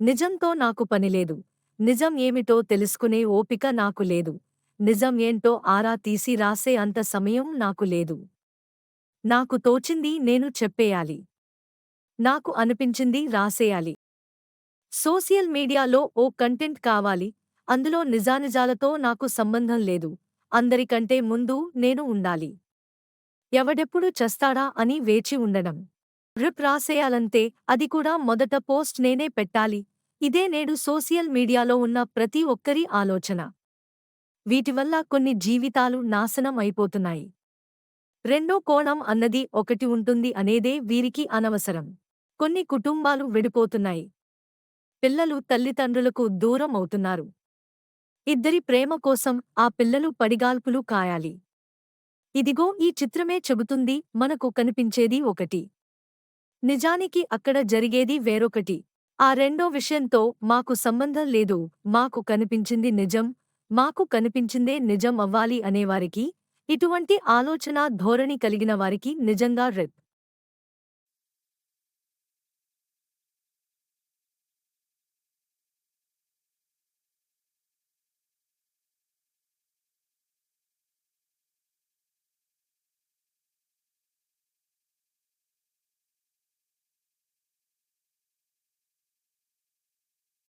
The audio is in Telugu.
నిజంతో నాకు పనిలేదు నిజం ఏమిటో తెలుసుకునే ఓపిక నాకు లేదు. నిజం ఏంటో ఆరా తీసి రాసే అంత సమయం నాకు లేదు. నాకు తోచింది నేను చెప్పేయాలి. నాకు అనిపించింది రాసేయాలి. సోషల్ మీడియాలో ఓ కంటెంట్ కావాలి. అందులో నిజానిజాలతో నాకు సంబంధం లేదు. అందరికంటే ముందు నేను ఉండాలి. ఎవడెప్పుడు చస్తాడా అని వేచి ఉండడం. రిప్ రాసేయాలంటే అది కూడా మొదట పోస్ట్ నేనే పెట్టాలి. ఇదే నేడు సోషల్ మీడియాలో ఉన్న ప్రతి ఒక్కరి ఆలోచన. వీటివల్ల కొన్ని జీవితాలు నాశనం అయిపోతున్నాయి. రెండో కోణం అన్నది ఒకటి ఉంటుంది అనేదే వీరికి అనవసరం. కొన్ని కుటుంబాలు విడిపోతున్నాయి. పిల్లలు తల్లిదండ్రులకు దూరం అవుతున్నారు. ఇద్దరి ప్రేమ కోసం ఆ పిల్లలు పడిగాల్పులు కాయాలి. ఇదిగో ఈ చిత్రమే చెబుతుంది మనకు కనిపించేది ఒకటి. నిజానికి అక్కడ జరిగేది వేరొకటి. ఆ రెండో విషయంతో మాకు సంబంధం లేదు. మాకు కనిపించింది నిజం. మాకు కనిపించిందే నిజం అవ్వాలి అనేవారికి ఇటువంటి ఆలోచన ధోరణి కలిగిన వారికి నిజంగా రెప్.